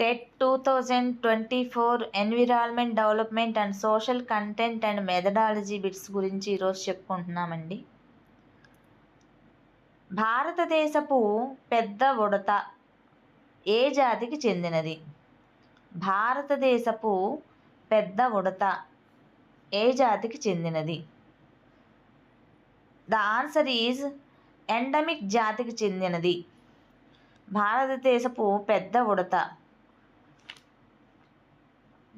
TET two thousand twenty four environment development and social content and methodology bits గురించి ఈరోజు చెప్పుకుంటున్నామండి. భారతదేశపు పెద్ద ఉడత ఏ జాతికి చెందినది? భారతదేశపు పెద్ద ఉడత ఏ జాతికి చెందినది? ద ఆన్సర్ ఈజ్ ఎండమిక్ జాతికి చెందినది. భారతదేశపు పెద్ద ఉడత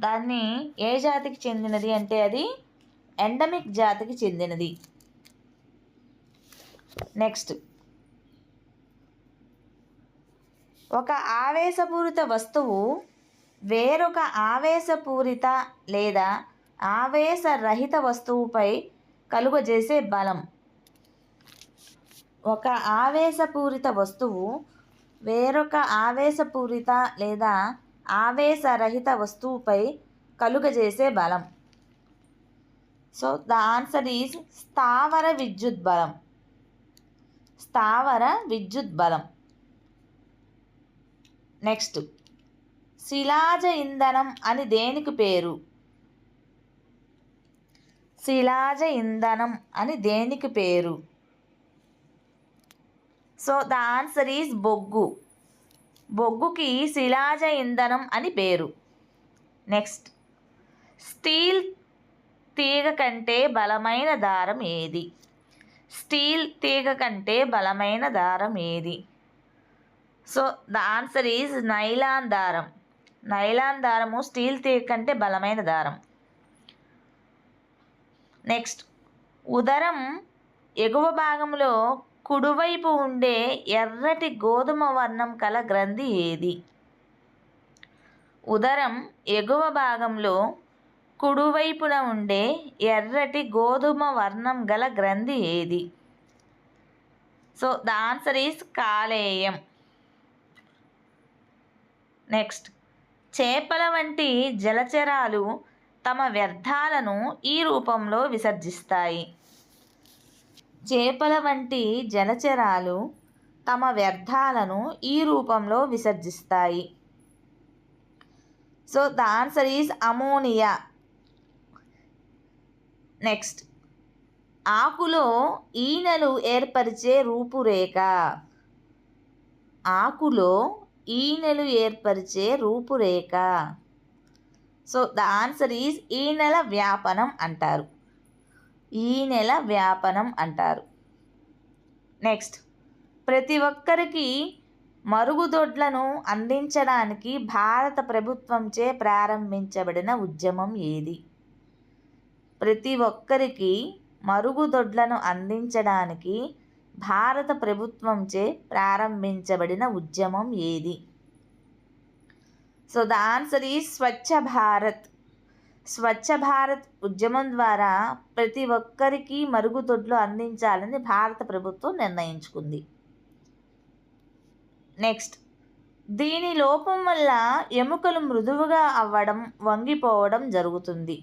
దాన్ని ఏ జాతికి చెందినది అంటే అది ఎండమిక్ జాతికి చెందినది. నెక్స్ట్ ఒక ఆవేశపూరిత వస్తువు వేరొక ఆవేశపూరిత లేదా ఆవేశరహిత వస్తువుపై కలుగజేసే బలం. ఒక ఆవేశపూరిత వస్తువు వేరొక ఆవేశపూరిత లేదా ఆవేశరహిత వస్తువుపై కలుగజేసే బలం. సో ద ఆన్సర్ ఈజ్ స్థావర విద్యుత్ బలం. స్థావర విద్యుత్ బలం. నెక్స్ట్ శిలాజ ఇంధనం అని దేనికి పేరు? శిలాజ ఇంధనం అని దేనికి పేరు? సో ద ఆన్సర్ ఈజ్ బొగ్గు. బొగ్గుకి శిలాజ ఇంధనం అని పేరు. నెక్స్ట్. స్టీల్ తీగ కంటే బలమైన దారం ఏది? స్టీల్ తీగ కంటే బలమైన దారం ఏది? So the answer is nylon దారం. నైలాన్ దారము స్టీల్ తీగ కంటే బలమైన దారం. నెక్స్ట్. ఉదరం ఎగువ భాగంలో కుడివైపు ఉండే ఎర్రటి గోధుమ వర్ణం కల గ్రంథి ఏది? ఉదరం ఎగువ భాగంలో కుడివైపున ఉండే ఎర్రటి గోధుమ వర్ణం గల గ్రంథి ఏది? సో ద ఆన్సర్ ఈస్ కాలేయం నెక్స్ట్ చేపల వంటి జలచరాలు తమ వ్యర్థాలను ఈ రూపంలో విసర్జిస్తాయి. చేపల వంటి జలచరాలు తమ వ్యర్థాలను ఈ రూపంలో విసర్జిస్తాయి. So the answer is ammonia next ఆకులో ఈనెలు ఏర్పరిచే రూపురేఖ. ఆకులో ఈనెలు ఏర్పరిచే రూపురేఖ. సో ద ఆన్సర్ ఈజ్ ఈనెల వ్యాపనం అంటారు. ఈ నెల వ్యాపనం అంటారు. నెక్స్ట్ ప్రతి ఒక్కరికి మరుగుదొడ్లను అందించడానికి భారత ప్రభుత్వంచే ప్రారంభించబడిన ఉద్యమం ఏది? ప్రతి ఒక్కరికి మరుగుదొడ్లను అందించడానికి భారత ప్రభుత్వంచే ప్రారంభించబడిన ఉద్యమం ఏది? So the answer is Swachh Bharat. Swachh Bharat ఉద్యమం ద్వారా ప్రతి ఒక్కరికి మరుగుదొడ్లు అందించాలని భారత ప్రభుత్వం నిర్ణయించుకుంది. నెక్స్ట్ దీని లోపం వల్ల ఎముకలు మృదువుగా అవ్వడం వంగిపోవడం జరుగుతుంది.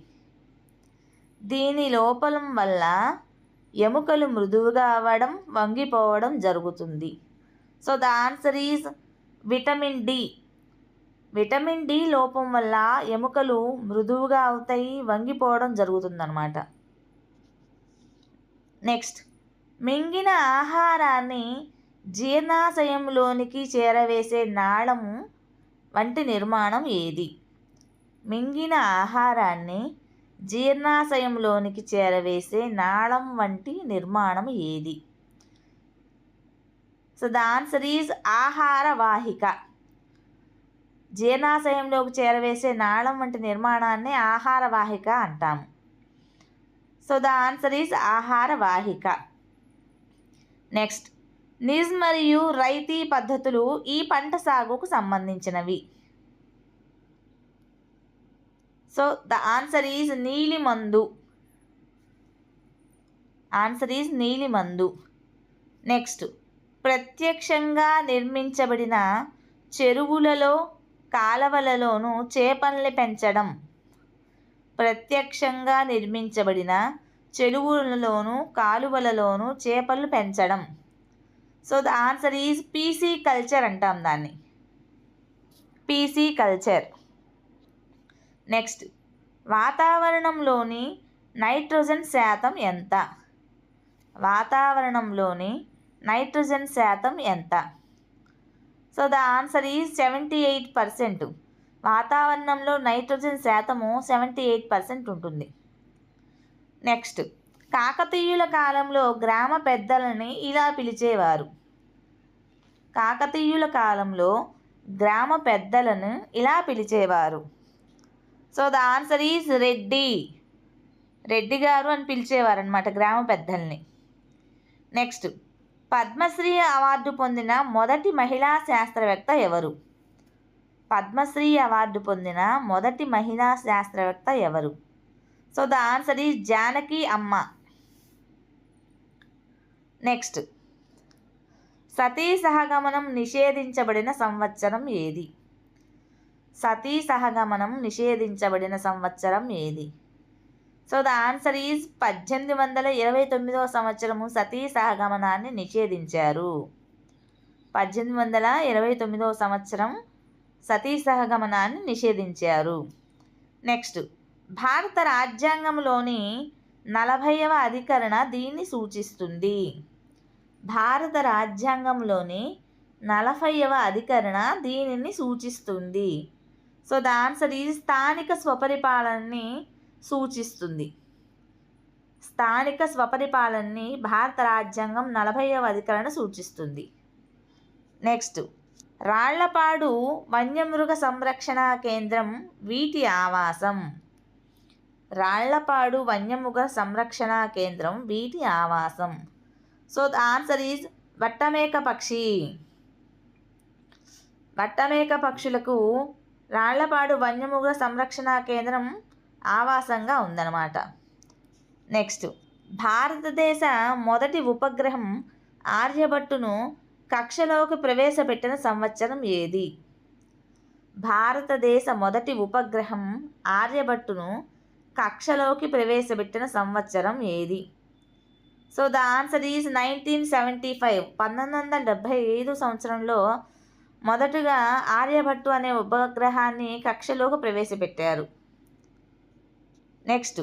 దీని లోపలం వల్ల ఎముకలు మృదువుగా అవ్వడం వంగిపోవడం జరుగుతుంది. So the answer is vitamin D. Vitamin D లోపం వల్ల ఎముకలు మృదువుగా అవుతాయి వంగిపోవడం జరుగుతుందన్నమాట. నెక్స్ట్ మింగిన ఆహారాన్ని జీర్ణాశయంలోనికి చేరవేసే నాళము వంటి నిర్మాణం ఏది? మింగిన ఆహారాన్ని జీర్ణాశయంలోనికి చేరవేసే నాళం వంటి నిర్మాణం ఏది? సో ద ఆన్సర్ ఈజ్ ఆహార వాహిక జీర్ణాశయంలోకి చేరవేసే నాళం వంటి నిర్మాణాన్ని ఆహార వాహిక అంటాము. సో ద ఆన్సర్ ఈజ్ ఆహార వాహిక. నెక్స్ట్ నిజ్ మరియు రైతీ పద్ధతులు ఈ పంట సాగుకు సంబంధించినవి. సో ద ఆన్సర్ ఈజ్ నీలిమందు ఆన్సర్ ఈజ్ నీలిమందు నెక్స్ట్ ప్రత్యక్షంగా నిర్మించబడిన చెరువులలో కాలవలలోనూ చేపల్ని పెంచడం. ప్రత్యక్షంగా నిర్మించబడిన చెరువులలోను కాలువలలోనూ చేపలు పెంచడం. So the answer is pisciculture అంటాం దాన్ని. Pisciculture. నెక్స్ట్ వాతావరణంలోని నైట్రోజన్ శాతం ఎంత? వాతావరణంలోని నైట్రోజన్ శాతం ఎంత? So the answer is seventy eight percent వాతావరణంలో నైట్రోజన్ శాతము సెవెంటీ ఎయిట్ పర్సెంట్ ఉంటుంది. నెక్స్ట్ కాకతీయుల కాలంలో గ్రామ పెద్దలని ఇలా పిలిచేవారు. కాకతీయుల కాలంలో గ్రామ పెద్దలను ఇలా పిలిచేవారు. So the answer is Reddy. Reddy గారు అని పిలిచేవారు అనమాట గ్రామ పెద్దల్ని. నెక్స్ట్ పద్మశ్రీ అవార్డు పొందిన మొదటి మహిళా శాస్త్రవేత్త ఎవరు? పద్మశ్రీ అవార్డు పొందిన మొదటి మహిళా శాస్త్రవేత్త ఎవరు? So the answer is Janaki Amma. Next. సతీ సహగమనం నిషేధించబడిన సంవత్సరం ఏది? సతీ సహగమనం నిషేధించబడిన సంవత్సరం ఏది? సో ద ఆన్సర్ ఈజ్ పద్దెనిమిది వందల ఇరవై తొమ్మిదవ సంవత్సరము సతీ సహగమనాన్ని నిషేధించారు. పద్దెనిమిది వందల ఇరవై తొమ్మిదవ సంవత్సరం సతీ సహగమనాన్ని నిషేధించారు. నెక్స్ట్ భారత రాజ్యాంగంలోని నలభైవ అధికరణ దీన్ని సూచిస్తుంది. భారత రాజ్యాంగంలోని నలభైవ అధికరణ దీనిని సూచిస్తుంది. సో ద ఆన్సర్ ఈజ్ స్థానిక స్వపరిపాలనని సూచిస్తుంది. స్థానిక స్వపరిపాలనని భారత రాజ్యాంగం నలభైవ అధికరణ సూచిస్తుంది. నెక్స్ట్ రాళ్ళపాడు వన్యమృగ సంరక్షణ కేంద్రం వీటి ఆవాసం. రాళ్ళపాడు వన్యమృగ సంరక్షణ కేంద్రం వీటి ఆవాసం. సో ద ఆన్సర్ ఈజ్ వట్టమేక పక్షి. వట్టమేక పక్షులకు రాళ్ళపాడు వన్యమృగ సంరక్షణ కేంద్రం ఆవాసంగా ఉందన్నమాట. నెక్స్ట్ భారతదేశ మొదటి ఉపగ్రహం ఆర్యభట్టును కక్షలోకి ప్రవేశపెట్టిన సంవత్సరం ఏది? భారతదేశ మొదటి ఉపగ్రహం ఆర్యభట్టును కక్షలోకి ప్రవేశపెట్టిన సంవత్సరం ఏది? So the answer is nineteen seventy five. పంతొమ్మిది వందల డెబ్భై ఐదు సంవత్సరంలో మొదటగా ఆర్యభట్టు అనే ఉపగ్రహాన్ని కక్షలోకి ప్రవేశపెట్టారు. నెక్స్ట్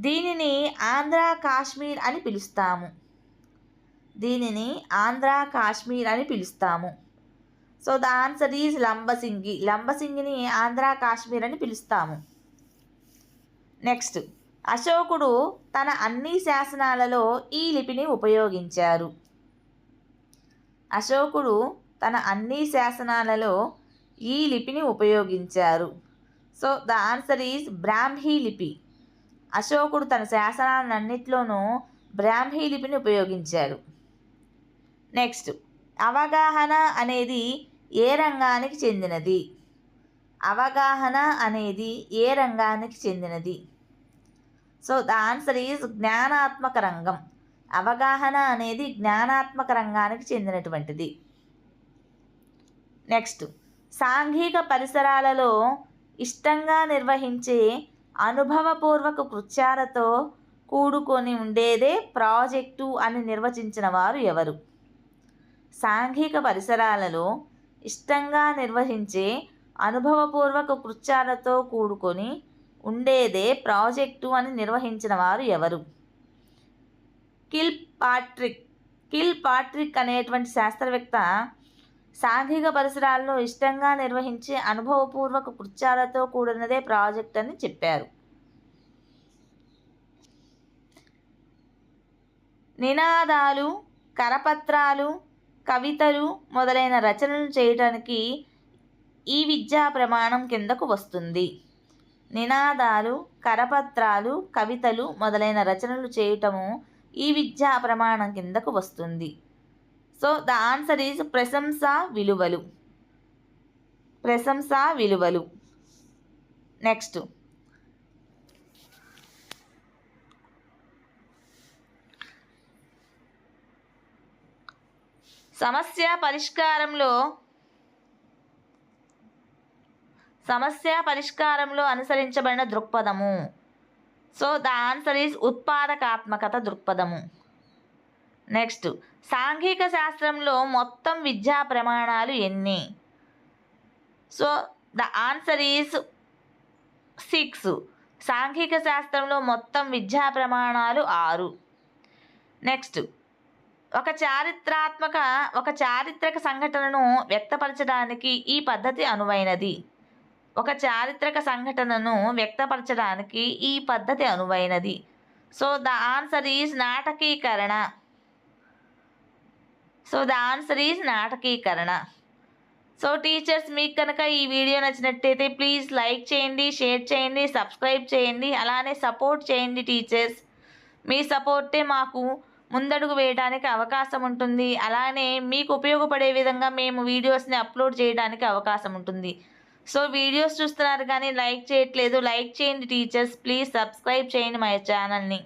దీనిని ఆంధ్ర కాశ్మీర్ అని పిలుస్తాము. దీనిని ఆంధ్ర కాశ్మీర్ అని పిలుస్తాము. So the answer is Lambasingi. లంబసింగిని Andhra Kashmir అని పిలుస్తాము. నెక్స్ట్ అశోకుడు తన అన్ని శాసనాలలో ఈ లిపిని ఉపయోగించారు. అశోకుడు తన అన్ని శాసనాలలో ఈ లిపిని ఉపయోగించారు. So the answer is Brahmi లిపి. అశోకుడు తన శాసనాలన్నింటిలోనూ బ్రాహ్మీ లిపిని ఉపయోగించారు. నెక్స్ట్ అవగాహన అనేది ఏ రంగానికి చెందినది? అవగాహన అనేది ఏ రంగానికి చెందినది? సో ద ఆన్సర్ ఈజ్ జ్ఞానాత్మక రంగం. అవగాహన అనేది జ్ఞానాత్మక రంగానికి చెందినటువంటిది. నెక్స్ట్ సాంఘిక పరిసరాలలో ఇష్టంగా నిర్వహించే అనుభవపూర్వక కృత్యాలతో కూడుకొని ఉండేదే ప్రాజెక్టు అని నిర్వచించిన వారు ఎవరు? సాంఘిక పరిసరాలలో ఇష్టంగా నిర్వహించే అనుభవపూర్వక కృత్యాలతో కూడుకొని ఉండేదే ప్రాజెక్టు అని నిర్వహించిన వారు ఎవరు? Kill Patrick. కిల్ పాట్రిక్ అనేటువంటి శాస్త్రవేత్త సాంఘిక పరిసరాలను ఇష్టంగా నిర్వహించే అనుభవపూర్వక కృత్యాలతో కూడినదే ప్రాజెక్ట్ అని చెప్పారు. నినాదాలు కరపత్రాలు కవితలు మొదలైన రచనలు చేయడానికి ఈ విద్యా ప్రమాణం కిందకు వస్తుంది. నినాదాలు కరపత్రాలు కవితలు మొదలైన రచనలు చేయటము ఈ విద్యా ప్రమాణం కిందకు వస్తుంది. సో ద ఆన్సర్ ఈజ్ ప్రశంస విలువలు. ప్రశంస విలువలు. నెక్స్ట్ సమస్య పరిష్కారంలో సమస్య పరిష్కారంలో అనుసరించబడిన దృక్పథము. సో ద ఆన్సర్ ఈజ్ ఉత్పాదకాత్మకత దృక్పథము. నెక్స్ట్. సాంఘిక శాస్త్రంలో మొత్తం విద్యా ప్రమాణాలు ఎన్ని? So the answer is six. సాంఘిక శాస్త్రంలో మొత్తం విద్యా ప్రమాణాలు ఆరు. నెక్స్ట్. ఒక చారిత్రాత్మక ఒక చారిత్రక సంఘటనను వ్యక్తపరచడానికి ఈ పద్ధతి అనువైనది. ఒక చారిత్రక సంఘటనను వ్యక్తపరచడానికి ఈ పద్ధతి అనువైనది. సో ద ఆన్సర్ ఈజ్ నాటకీకరణ. సో ద ఆన్సర్ ఈజ్ నాటకీకరణ. సో టీచర్స్ మీకు కనుక ఈ వీడియో నచ్చినట్టయితే ప్లీజ్ లైక్ చేయండి షేర్ చేయండి సబ్స్క్రైబ్ చేయండి అలానే సపోర్ట్ చేయండి టీచర్స్ మీ సపోర్టే మాకు ముందడుగు వేయడానికి అవకాశం ఉంటుంది. అలానే మీకు ఉపయోగపడే విధంగా మేము వీడియోస్ని అప్లోడ్ చేయడానికి అవకాశం ఉంటుంది. సో వీడియోస్ చూస్తున్నారు కానీ లైక్ చేయట్లేదు. లైక్ చేయండి టీచర్స్ ప్లీజ్ సబ్స్క్రైబ్ చేయండి మా ఛానల్ని